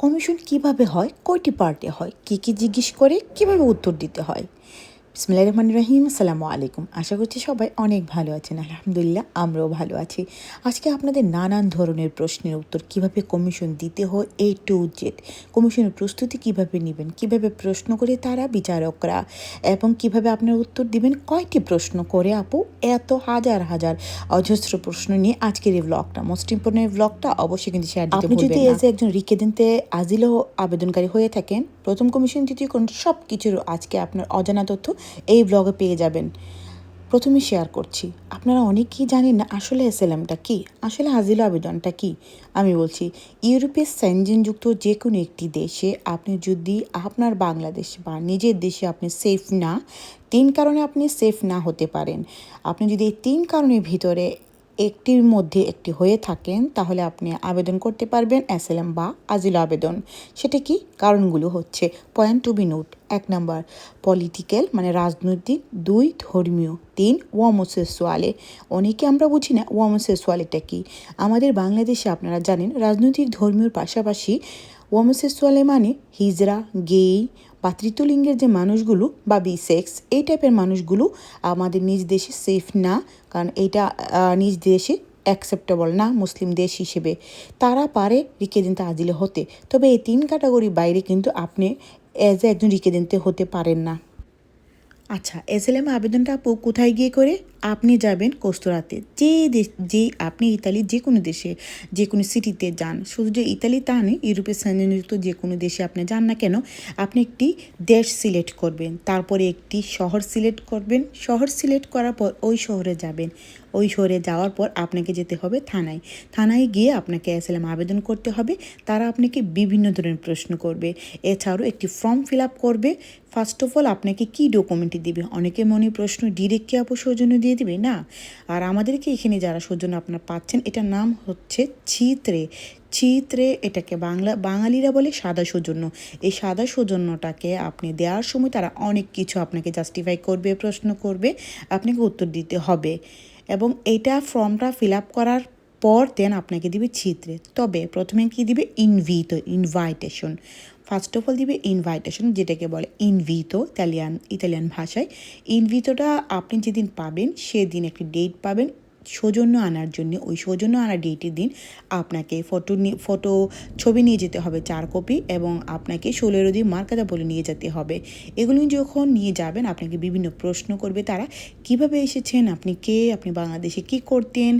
Commission কীভাবে হয় কয়টি পার্টে হয় কি কি জিজ্ঞেস করে কীভাবে উত্তর দিতে হয়? বিসমিল্লাহির রহমানির রহিম আসসালামু আলাইকুম। আশা করছি সবাই অনেক ভালো আছেন আলহামদুলিল্লাহ আমরাও ভালো আছি। আজকে আপনাদের নানান ধরনের প্রশ্নের উত্তর কীভাবে কমিশন দিতে হয় এ টু জেড কমিশনের প্রস্তুতি কীভাবে নেবেন কীভাবে প্রশ্ন করে তারা বিচারকরা এবং কীভাবে আপনার উত্তর দিবেন কয়টি প্রশ্ন করে আপু? এত হাজার হাজার অজস্র প্রশ্ন নিয়ে আজকের এই ব্লগটা মোস্ট ইম্পর্টেন্ট ব্লগটা অবশ্যই কিন্তু শেয়ার আপনি যদি। এজ একজন রিকেদিনতে আজিলও আবেদনকারী হয়ে থাকেন প্রথম কমিশন দ্বিতীয় কোন সব কিছুর আজকে আপনার অজানা তথ্য এই ব্লগে পেয়ে যাবেন। প্রথমে শেয়ার করছি। আপনারা অনেকেই জানেন না আসলে এসএলএমটা কি? আসলে হাজিল আবেদনটা কি? আমি বলছি, ইউরোপের সেনজেনযুক্ত যে কোনো একটি দেশে আপনি যদি আপনার বাংলাদেশ বা নিজের দেশে আপনি সেফ না, তিন কারণে আপনি সেফ না হতে পারেন। আপনি যদি এই তিন কারণের ভিতরে একটির মধ্যে একটি হয়ে থাকেন, তাহলে আপনি আবেদন করতে পারবেন এসএলএম বা আজিল আবেদন। সেটা কি? কারণগুলো হচ্ছে পয়েন্ট টু বি নোট এক নম্বর পলিটিক্যাল মানে রাজনৈতিক, দুই, ধর্মীয়, তিন ওয়ামোসেসুয়ালে অনেকে আমরা বুঝি না ওয়ামোসেসুয়ালেটা কি। আমাদের বাংলাদেশে আপনারা জানেন, রাজনৈতিক ধর্মীয় পাশাপাশি ওয়ামোসেসুয়ালে মানে হিজরা, গেই বা তৃতীয়লিঙ্গের যে মানুষগুলো বা বি সেক্স এই টাইপের মানুষগুলো আমাদের নিজ দেশে সেফ না, কারণ এইটা নিজ দেশে অ্যাকসেপ্টেবল না, মুসলিম দেশ হিসেবে। তারা পারে রিকেদিনতে আজিলে হতে, তবে এই তিন ক্যাটাগরি বাইরে কিন্তু আপনি অ্যাজ এ একজন রিকেদিনতে হতে পারেন না। আচ্ছা এসএলএম আবেদনটা আপু কোথায় গিয়ে করে? আপনি যাবেন কোস্তরাতে। যে দেশ, যে আপনি ইতালির যে কোনো দেশে যে কোনো সিটিতে যান, শুধু যে ইতালি তা নয় ইউরোপের সংযুক্ত যে কোনো দেশে আপনি যান না কেন, আপনি একটি দেশ সিলেক্ট করবেন। তারপরে একটি শহর সিলেক্ট করবেন। শহর সিলেক্ট করার পর ওই শহরে যাবেন। ওই শহরে যাওয়ার পর আপনাকে যেতে হবে থানায়। থানায় গিয়ে আপনাকে এসএলএম আবেদন করতে হবে। তারা আপনাকে বিভিন্ন ধরনের প্রশ্ন করবে। এছাড়াও একটি ফর্ম ফিল আপ করবে। ফার্স্ট অফ অল আপনাকে কী ডকুমেন্ট দিবে? অনেকে মনে প্রশ্ন ডিরেক্ট কি আপু সৌজন্য দিয়ে দিবে? না। আর আমাদেরকে এখানে যারা সৌজন্য আপনারা পাচ্ছেন, এটার নাম হচ্ছে ছিত্রে। চিত্রে এটাকে বাংলা, বাঙালিরা বলে সাদা সৌজন্য। এই সাদা সৌজন্যটাকে আপনি দেওয়ার সময় তারা অনেক কিছু আপনাকে জাস্টিফাই করবে, প্রশ্ন করবে, আপনাকে উত্তর দিতে হবে। এবং এটা ফর্মটা ফিল আপ করার পর দেন আপনাকে দিবে চিত্রে তবে প্রথমে কি দিবে? ইনভিটো ইনভাইটেশন ফার্স্ট অফ অল দিবে ইনভাইটেশন যেটাকে বলে ইনভিতো ইতালিয়ান ইতালিয়ান ভাষায়। ইনভিতোটা আপনি যেদিন পাবেন, সেদিন একটি ডেট পাবেন। সৌজন্য আনার জন্য, ওই সৌজন্য আনার ডেটের দিন আপনাকে ফটো ফটো ছবি নিয়ে যেতে হবে চার কপি এবং আপনাকে ষোলোরো দিন মার্কাদা বলে নিয়ে যেতে হবে। এগুলি যখন নিয়ে যাবেন, আপনাকে বিভিন্ন প্রশ্ন করবে তারা, কীভাবে এসেছেন, আপনি কে, আপনি বাংলাদেশে কি করতেন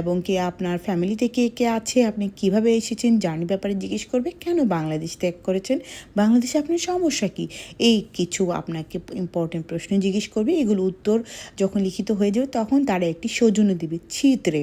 এবং কে আপনার ফ্যামিলিতে কে কে আছে, আপনি কীভাবে এসেছেন জার্নি ব্যাপারে জিজ্ঞেস করবে, কেন বাংলাদেশ ত্যাগ করেছেন, বাংলাদেশে আপনার সমস্যা কি? এই কিছু আপনাকে ইম্পর্টেন্ট প্রশ্ন জিজ্ঞেস করবে, এগুলো উত্তর যখন লিখিত হয়ে যাবে, তখন তারা একটি সৌজন্য দিবে। চিত্রে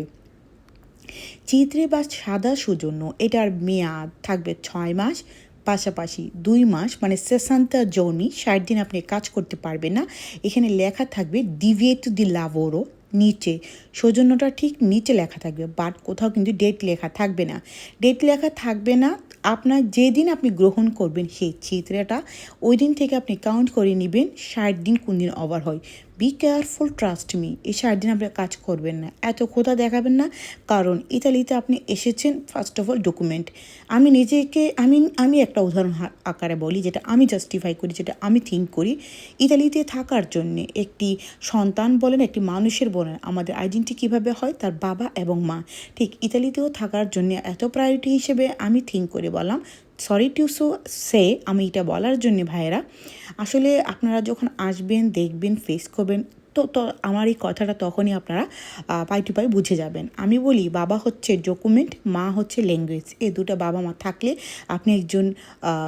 চিত্রে বা সাদা সৌজন্য, এটার মেয়াদ থাকবে ছয় মাস, পাশাপাশি দুই মাস মানে সেসান্তা জৌনি ষাট দিন আপনি কাজ করতে পারবেন না। এখানে লেখা থাকবে ডিভিয়েট দি লাভোরো নিচে। সৌজন্যটা ঠিক নিচে লেখা থাকবে, বাট কোথাও কিন্তু ডেট লেখা থাকবে না। ডেট লেখা থাকবে না, আপনার যেদিন আপনি গ্রহণ করবেন সেই চিত্রটা ওই দিন থেকে আপনি কাউন্ট করে নেবেন, ষাট দিন কোন দিন ওভার হয়। বি কেয়ারফুল ট্রাস্ট মি এই ষাট দিন আপনি কাজ করবেন না। এত কোথা দেখাবেন না। কারণ ইতালিতে আপনি এসেছেন ফার্স্ট অফ অল ডকুমেন্ট আমি নিজেকে, আমি আমি একটা উদাহরণ আকারে বলি, যেটা আমি জাস্টিফাই করি, যেটা আমি থিঙ্ক করি। ইতালিতে থাকার জন্য একটি সন্তান বলেন, একটি মানুষের বলেন, আমাদের আইডেন্টি কীভাবে হয়? তার বাবা এবং মা। ঠিক ইতালিতেও থাকার জন্য এত প্রায়োরিটি হিসেবে আমি থিঙ্ক করে বললাম। সরি টু সো সে আমি এটা বলার জন্য ভাইয়েরা, আসলে আপনারা যখন আসবেন, দেখবেন ফেস করবেন, তো তো আমার এই কথাটা তখনই আপনারা পাই টু পাই বুঝে যাবেন। আমি বলি, বাবা হচ্ছে ডকুমেন্ট মা হচ্ছে ল্যাঙ্গুয়েজ এই দুটো বাবা মা থাকলে আপনি একজন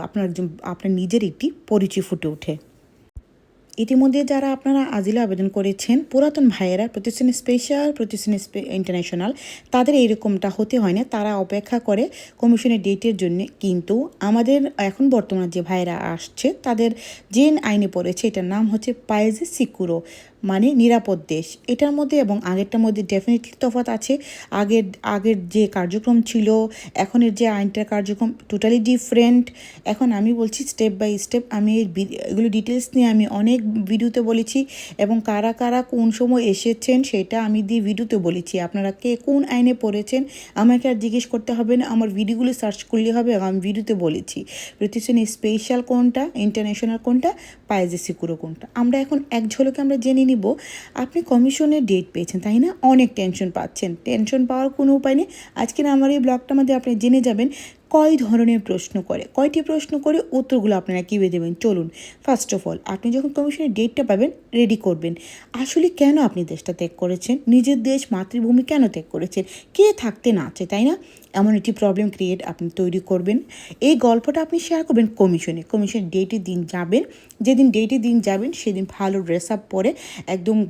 আপনার একজন, আপনার নিজের একটি পরিচয় ফুটে ওঠে। ইতিমধ্যে যারা আপনারা আজিলে আবেদন করেছেন, পুরাতন ভাইয়েরা, প্রতিষ্ঠান স্পেশাল, প্রতিষ্ঠান ইন্টারন্যাশনাল, তাদের এইরকমটা হতে হয় না। তারা অপেক্ষা করে কমিশনের ডেটের জন্য। কিন্তু আমাদের এখন বর্তমানে যে ভাইয়েরা আসছে, তাদের যে আইনে পড়েছে, এটার নাম হচ্ছে পায়েজে সিকুরো মানে নিরাপদ দেশ। এটার মধ্যে এবং আগেরটার মধ্যে ডেফিনেটলি তফাৎ আছে। আগের আগের যে কার্যক্রম ছিল, এখনের যে আইনটার কার্যক্রম টোটালি ডিফারেন্ট এখন আমি বলছি স্টেপ বাই স্টেপ আমি এগুলো ডিটেলস নিয়ে আমি অনেক ভিডিওতে বলেছি এবং কারা কারা কোন সময় এসেছেন সেটা আমি দিয়ে ভিডিওতে বলেছি। আপনারা কে কোন আইনে পড়েছেন আমাকে আর জিজ্ঞেস করতে হবে না, আমার ভিডিওগুলো সার্চ করলে হবে আমি ভিডিওতে বলেছি। প্রতিষ্ঠানে স্পেশাল কোনটা ইন্টারন্যাশনাল কোনটা পায়েজে সিকুরো কোনটা। আমরা এখন এক ঝলকে আমরা জেনে নিব, আপনি কমিশনের ডেট পেয়েছেন, তাই না? অনেক টেনশন পাচ্ছেন। টেনশন পাওয়ার কোনো উপায় নেই। আজকের আমার এই ব্লগটার মধ্যে আপনি জেনে যাবেন কয় ধরনের প্রশ্ন করে? কয়টি প্রশ্ন করে উত্তরগুলো আপনারা কীভাবে দেবেন? চলুন ফার্স্ট অফ অল আপনি যখন কমিশনের ডেটটা পাবেন রেডি করবেন। আসলে কেন আপনি দেশটা ত্যাগ করেছেন? নিজের দেশ, মাতৃভূমি কেন ত্যাগ করেছেন? কে থাকতে না আছে তাই না? এমন একটি প্রবলেম ক্রিয়েট আপনি তৈরি করবেন। এই গল্পটা আপনি শেয়ার করবেন কমিশনে কমিশনের ডেটের দিন যাবেন। যেদিন ডেটের দিন যাবেন, সেদিন ভালো ড্রেস আপ পরে একদম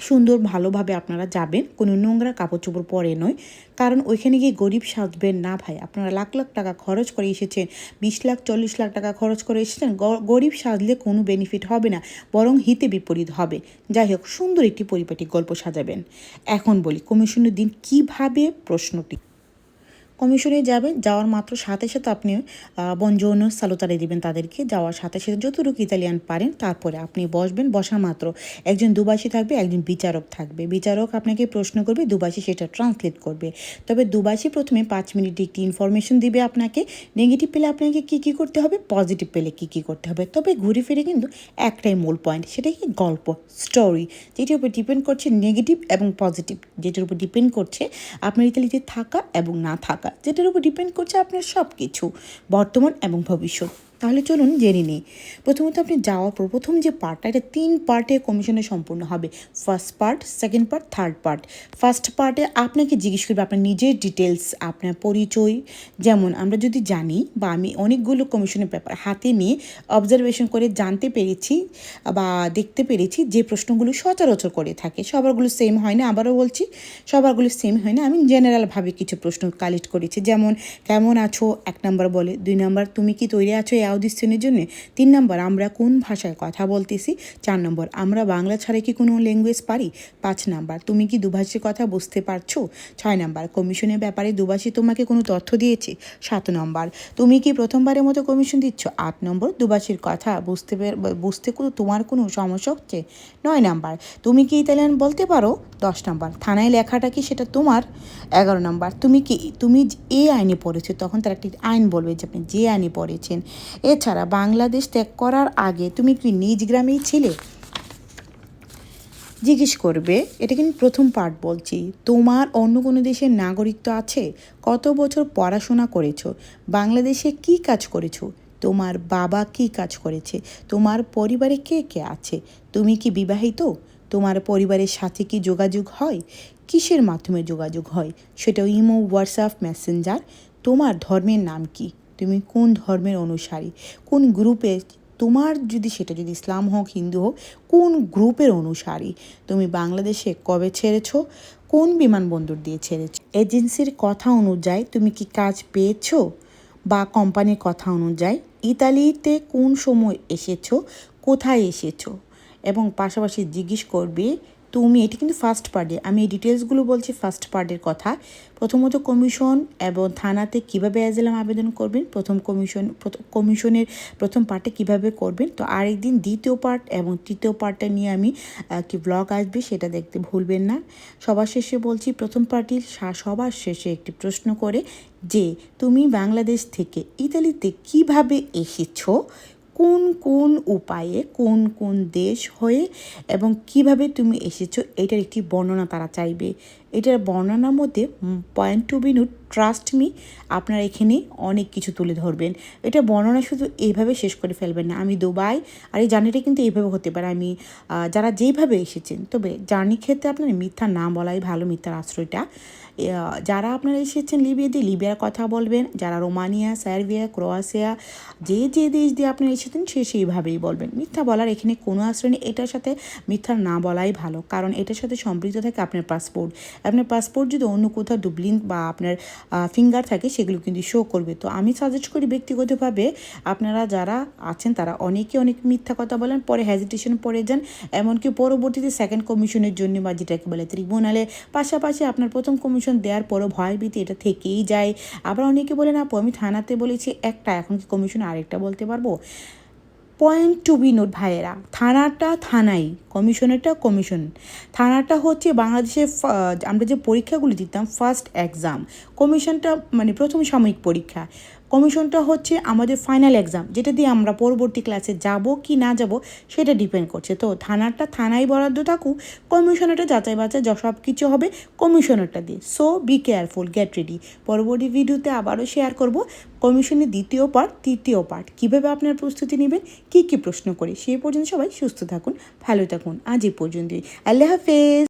সুন্দর ভালোভাবে আপনারা যাবেন। কোনো নোংরা কাপড় চোপড় পরে নয়। কারণ ওইখানে গিয়ে গরিব সাজবেন না ভাই। আপনারা লাখ লাখ টাকা খরচ করে এসেছেন, বিশ লাখ, চল্লিশ লাখ টাকা খরচ করে এসেছেন গরিব সাজলে কোনো বেনিফিট হবে না, বরং হিতে বিপরীত হবে। যাই হোক, সুন্দর একটি পরিপাটি গল্প সাজাবেন। এখন বলি, কমিশনের দিন কীভাবে প্রশ্নটি কমিশনে যাবেন, যাওয়ার মাত্র সাথে সাথে আপনি বঞ্জন্য সালুতারে দিবেন তাদেরকে, যাওয়ার সাথে সাথে যতটুকু ইতালিয়ান পারেন, তারপরে আপনি বসবেন বসা মাত্র একজন দুবাসী থাকবে, একজন বিচারক থাকবে। বিচারক আপনাকে প্রশ্ন করবে, দুবাসী সেটা ট্রান্সলেট করবে। তবে দুবাসী প্রথমে পাঁচ মিনিট একটি ইনফরমেশন দিবে আপনাকে নেগেটিভ পেলে আপনাকে কী কী করতে হবে পজিটিভ পেলে কী কী করতে হবে। তবে ঘুরে ফিরে কিন্তু একটাই মূল পয়েন্ট সেটা কি গল্প স্টোরি যেটির উপর ডিপেন্ড করছে নেগেটিভ এবং পজিটিভ যেটির উপর ডিপেন্ড করছে আপনার ইতালিতে থাকা এবং না থাকা। যেটার উপর ডিপেন্ড করছে আপনার সব কিছু বর্তমান এবং ভবিষ্যৎ। তাহলে চলুন জেনে নিই। প্রথমত আপনি যাওয়ার পর প্রথম যে পার্টটা এটা তিন পার্টে কমিশনে সম্পূর্ণ হবে। First part second part third part first পার্টে আপনাকে জিজ্ঞেস করবে আপনার নিজের ডিটেলস আপনার পরিচয়। যেমন আমরা যদি জানি বা আমি অনেকগুলো কমিশনের ব্যাপার হাতে নিয়ে অবজারভেশন করে জানতে পেরেছি বা দেখতে পেরেছি যে প্রশ্নগুলো সচরাচর করে থাকে। সবারগুলো সেম হয় না, আবারও বলছি, সবারগুলো সেম হয় না। আমি জেনারেলভাবে কিছু প্রশ্ন কালেক্ট করেছি। যেমন, কেমন আছো? এক নাম্বার বলে। দুই নাম্বার তুমি কি তৈরি আছো? অডিশনের জন্য। তিন নম্বর, আমরা কোন ভাষায় কথা বলতেছি? চার নম্বর, আমরা বাংলা ছাড়া কি কোনো ল্যাঙ্গুয়েজ পারি? পাঁচ নাম্বার, তুমি কি দুভাষীর কথা বুঝতে পারছ? ছয় নাম্বার, কমিশনের ব্যাপারে দুভাষী তোমাকে কোনো তথ্য দিয়েছে? সাত নম্বর, তুমি কি প্রথমবারের মতো কমিশন দিচ্ছ? আট নম্বর, দুভাষীর কথা বুঝতে বুঝতে তোমার কোনো সমস্যা হচ্ছে? নয় নাম্বার, তুমি কি ইতালিয়ান বলতে পারো? দশ নাম্বার, থানায় লেখাটা কি সেটা তোমার? এগারো নাম্বার, তুমি কি তুমি এ আইনে পড়েছো, তখন তার একটি আইন বলবে যে আপনি যে আইনে পড়েছেন। এছাড়া বাংলাদেশ ত্যাগ করার আগে তুমি কি নিজ গ্রামেই ছিলে? জিজ্ঞেস করবে, এটা কিন্তু প্রথম পার্ট বলছি। তোমার অন্য কোনো দেশের নাগরিকত্ব আছে? কত বছর পড়াশোনা করেছ? বাংলাদেশে কি কাজ করেছ? তোমার বাবা কি কাজ করেছে? তোমার পরিবারে কে কে আছে? তুমি কি বিবাহিত? তোমার পরিবারের সাথে কি যোগাযোগ হয়? কিসের মাধ্যমে যোগাযোগ হয়? সেটা ইমো, হোয়াটসঅ্যাপ, মেসেঞ্জার। তোমার ধর্মের নাম কি? তুমি কোন ধর্মের অনুসারী? কোন গ্রুপে তোমার যদি সেটা যদি ইসলাম হোক, হিন্দু হোক, কোন গ্রুপের অনুসারী? তুমি বাংলাদেশে কবে ছেড়েছ? কোন বিমানবন্দর দিয়ে ছেড়েছ? এজেন্সির কথা অনুযায়ী তুমি কি কাজ পেয়েছ? বা কোম্পানির কথা অনুযায়ী ইতালিতে কোন সময় এসেছ? কোথায় এসেছ? এবং পাশাপাশি জিজ্ঞেস করবে তুমি, এটি কিন্তু ফার্স্ট পার্টে আমি এই ডিটেলসগুলো বলছি ফার্স্ট পার্টের কথা। প্রথমত কমিশন এবং থানাতে কীভাবে অ্যাজেলাম আবেদন করবেন, প্রথম কমিশন কমিশনের প্রথম পার্টে কীভাবে করবেন। তো আরেকদিন দ্বিতীয় পার্ট এবং তৃতীয় পার্টটা নিয়ে আমি কি ব্লগ আসবে সেটা দেখতে ভুলবেন না। সবার শেষে বলছি, প্রথম পার্টির সবার শেষে একটি প্রশ্ন করে যে, তুমি বাংলাদেশ থেকে ইতালিতে কীভাবে এসেছ? কোন কোন উপায়ে, কোন কোন দেশ হয়ে এবং কীভাবে তুমি এসেছ, এটার একটি বর্ণনা তারা চাইবে। এটার বর্ণনার মধ্যে point to be note trust me আপনারা এখানে অনেক কিছু তুলে ধরবেন। এটা বর্ণনা শুধু এইভাবে শেষ করে ফেলবেন না। আমি দুবাই, আর এই জার্নিটা কিন্তু এইভাবে হতে পারে। আমি যারা যেইভাবে এসেছেন, তবে জার্নি ক্ষেত্রে আপনার মিথ্যা না বলাই ভালো মিথ্যার আশ্রয়টা। যারা আপনারা এসেছেন লিবিয়া দিয়ে লিবিয়ার কথা বলবেন। যারা রোমানিয়া, সার্বিয়া ক্রোয়েশিয়া যে যে দেশ দিয়ে আপনারা এসেছেন, সে সেইভাবেই বলবেন। মিথ্যা বলার এখানে কোনো আশ্রয় নেই। এটার সাথে মিথ্যা না বলাই ভালো। কারণ এটার সাথে সম্পৃক্ত থাকে আপনার পাসপোর্ট আপনার পাসপোর্ট যদি অন্য কোথাও ডুবলিন বা আপনার ফিঙ্গার থাকে, সেগুলো কিন্তু শো করবে। তো আমি সাজেস্ট করি ব্যক্তিগতভাবে আপনারা যারা আছেন, তারা অনেকে অনেক মিথ্যা কথা বলেন, পরে হ্যাজিটেশন পড়ে যান। এমনকি পরবর্তীতে সেকেন্ড কমিশনের জন্য বা যেটাকে বলে ট্রিব্যুনালে পাশাপাশি আপনার প্রথম কমিশন দেওয়ার পরও ভয়ভীতি এটা থেকেই যায়। আবার অনেকে বলেন, আপু, আমি থানাতে বলেছি একটা, এখন কি কমিশন আরেকটা বলতে পারব? পয়েন্ট টু বি নোট ভাইয়েরা। থানাটা থানাই, কমিশনেরটা কমিশন। থানাটা হচ্ছে বাংলাদেশে আমরা যে পরীক্ষাগুলি দিতাম ফার্স্ট এক্সাম কমিশনটা মানে প্রথম সাময়িক পরীক্ষা। কমিশনটা হচ্ছে আমাদের ফাইনাল এক্সাম যেটা দিয়ে আমরা পরবর্তী ক্লাসে যাব কি না যাব সেটা ডিপেন্ড করছে। তো থানারটা থানায় বরাদ্দ থাকুক, কমিশনারটা যাচাই বাছাই সব কিছু হবে কমিশনারটা দিয়ে। So be careful get ready পরবর্তী ভিডিওতে আবারও শেয়ার করব কমিশনের দ্বিতীয় পার্ট তৃতীয় পার্ট কীভাবে আপনার প্রস্তুতি নেবেন, কী কী প্রশ্ন করে, সেই পর্যন্ত সবাই সুস্থ থাকুন, ভালো থাকুন। আজ এই পর্যন্তই। আল্লাহ হাফেজ।